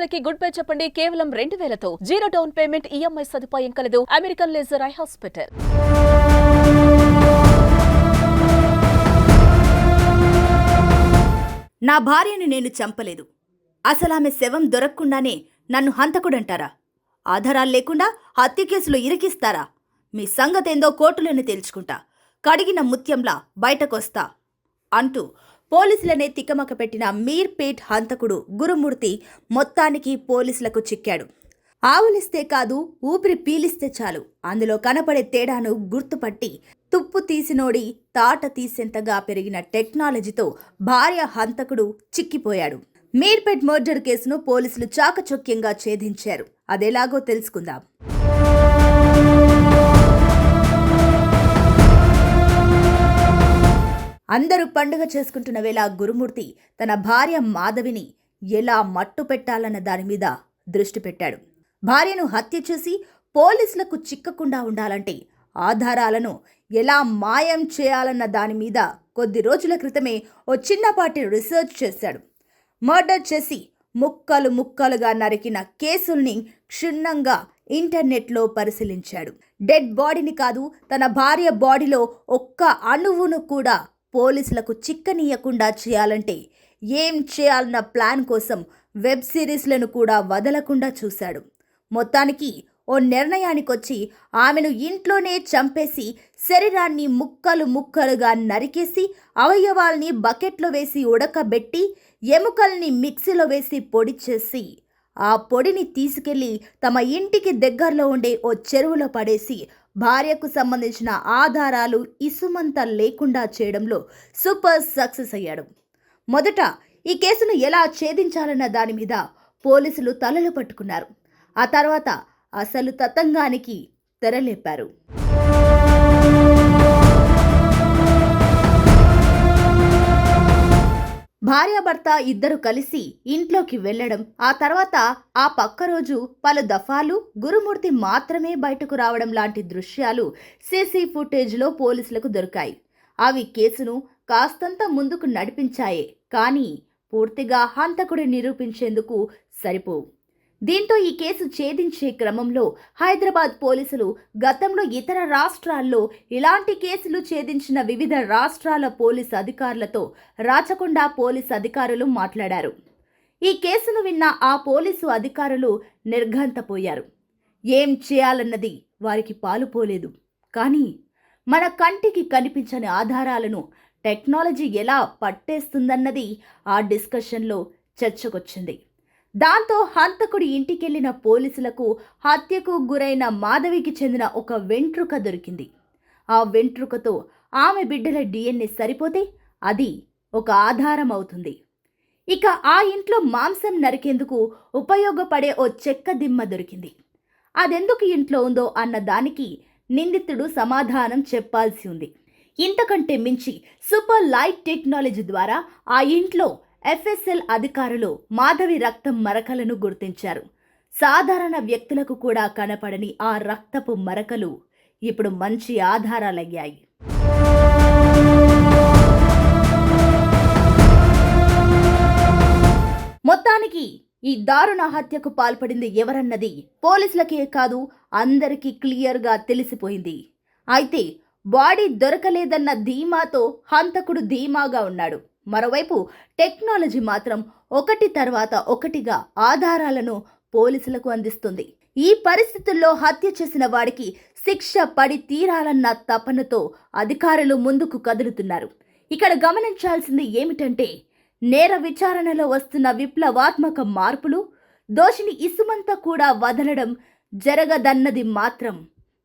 పిల్లలకి good bye చెప్పండి. కేవలం రెండు వేలతో జీరో డౌన్ పేమెంట్ ఈఎంఐ సదుపాయం కలదు. American laser eye hospital. నా భార్యను నేను చంపలేదు. అసలు ఆమె శవం దొరకకుండానే నన్ను హంతకుడంటారా? ఆధారాలు లేకుండా హత్య కేసులో ఇరికిస్తారా? మీ సంగతేందో కోర్టులోనే తేల్చుకుంటా. కడిగిన ముత్యంలా బయటకొస్తా అంటూ పోలీసులనే తికమక పెట్టిన మీర్పేట్ హంతకుడు గురుమూర్తి మొత్తానికి పోలీసులకు చిక్కాడు. ఆవులిస్తే కాదు ఊపిరి పీలిస్తే చాలు. అందులో కనపడే తేడాను గుర్తుపట్టి తుప్పు తీసినోడి తాట తీసేంతగా పెరిగిన టెక్నాలజీతో భార్య హంతకుడు చిక్కిపోయాడు. మీర్పేట్ మర్డర్ కేసును పోలీసులు చాకచక్యంగా ఛేదించారు. అదెలాగో తెలుసుకుందాం. అందరూ పండుగ చేసుకుంటున్న వేళ గురుమూర్తి తన భార్య మాధవిని ఎలా మట్టు పెట్టాలన్న దాని మీద దృష్టి పెట్టాడు. భార్యను హత్య చేసి పోలీసులకు చిక్కకుండా ఉండాలంటే ఆధారాలను ఎలా మాయం చేయాలన్న దాని మీద కొద్ది రోజుల క్రితమే ఓ చిన్నపాటి రీసెర్చ్ చేశాడు. మర్డర్ చేసి ముక్కలు ముక్కలుగా నరికిన కేసుల్ని క్షుణ్ణంగా ఇంటర్నెట్లో పరిశీలించాడు. డెడ్ బాడీని కాదు తన భార్య బాడీలో ఒక్క అణువును కూడా పోలీసులకు చిక్కనీయకుండా చేయాలంటే ఏం చేయాలన్న ప్లాన్ కోసం వెబ్ సిరీస్లను కూడా వదలకుండా చూశాడు. మొత్తానికి ఓ నిర్ణయానికొచ్చి ఆమెను ఇంట్లోనే చంపేసి శరీరాన్ని ముక్కలు ముక్కలుగా నరికేసి అవయవాల్ని బకెట్లో వేసి ఉడకబెట్టి ఎముకల్ని మిక్సీలో వేసి పొడి చేసి ఆ పొడిని తీసుకెళ్ళి తమ ఇంటికి దగ్గరలో ఉండే ఓ చెరువులో పడేసి భార్యకు సంబంధించిన ఆధారాలు ఇసుమంత లేకుండా చేయడంలో సూపర్ సక్సెస్ అయ్యాడు. మొదట ఈ కేసును ఎలా ఛేదించాలన్న దాని మీద పోలీసులు తలలు పట్టుకున్నారు. ఆ తర్వాత అసలు తతంగానికి తెరలేపారు. భార్యాభర్త ఇద్దరు కలిసి ఇంట్లోకి వెళ్ళడం ఆ తర్వాత ఆ పక్క రోజు పలు దఫాలు గురుమూర్తి మాత్రమే బయటకు రావడం లాంటి దృశ్యాలు సీసీ ఫుటేజ్లో పోలీసులకు దొరికాయి. అవి కేసును కాస్తంత ముందుకు నడిపించాయే కానీ పూర్తిగా హంతకుడి నిరూపించేందుకు సరిపోవు. దీంతో ఈ కేసు ఛేదించే క్రమంలో హైదరాబాద్ పోలీసులు గతంలో ఇతర రాష్ట్రాల్లో ఇలాంటి కేసులు ఛేదించిన వివిధ రాష్ట్రాల పోలీస్ అధికారులతో రాచకొండ పోలీస్ అధికారులు మాట్లాడారు. ఈ కేసును విన్న ఆ పోలీసు అధికారులు నిర్ఘంతపోయారు. ఏం చేయాలన్నది వారికి పాలుపోలేదు కానీ మన కంటికి కనిపించని ఆధారాలను టెక్నాలజీ ఎలా పట్టేస్తుందన్నది ఆ డిస్కషన్లో చర్చకొచ్చింది. దాంతో హంతకుడి ఇంటికెళ్ళిన పోలీసులకు హత్యకు గురైన మాధవికి చెందిన ఒక వెంట్రుక దొరికింది. ఆ వెంట్రుకతో ఆమె బిడ్డల డిఎన్ఏ సరిపోతే అది ఒక ఆధారం అవుతుంది ఇక ఆ ఇంట్లో మాంసం నరికేందుకు ఉపయోగపడే ఓ చెక్క దిమ్మ దొరికింది. అదెందుకు ఇంట్లో ఉందో అన్న దానికి నిందితుడు సమాధానం చెప్పాల్సి ఉంది. ఇంతకంటే మించి సూపర్ లైట్ టెక్నాలజీ ద్వారా ఆ ఇంట్లో ఎఫ్ఎస్ఎల్ అధికారులు మాధవి రక్తం మరకలను గుర్తించారు. సాధారణ వ్యక్తులకు కూడా కనపడని ఆ రక్తపు మరకలు ఇప్పుడు మంచి ఆధారాలయ్యాయి. మొత్తానికి ఈ దారుణ హత్యకు పాల్పడింది ఎవరన్నది పోలీసులకే కాదు అందరికీ క్లియర్గా తెలిసిపోయింది. అయితే బాడీ దొరకలేదన్న ధీమాతో హంతకుడు ధీమాగా ఉన్నాడు. మరోవైపు టెక్నాలజీ మాత్రం ఒకటి తర్వాత ఒకటిగా ఆధారాలను పోలీసులకు అందిస్తుంది. ఈ పరిస్థితుల్లో హత్య చేసిన వాడికి శిక్ష పడి తీరాలన్న తపనతో అధికారులు ముందుకు కదులుతున్నారు. ఇక్కడ గమనించాల్సింది ఏమిటంటే నేర విచారణలో వస్తున్న విప్లవాత్మక మార్పులు దోషిని ఇసుమంతా కూడా వదలడం జరగదన్నది మాత్రం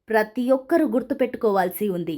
ప్రతి ఒక్కరూ గుర్తుపెట్టుకోవాల్సి ఉంది.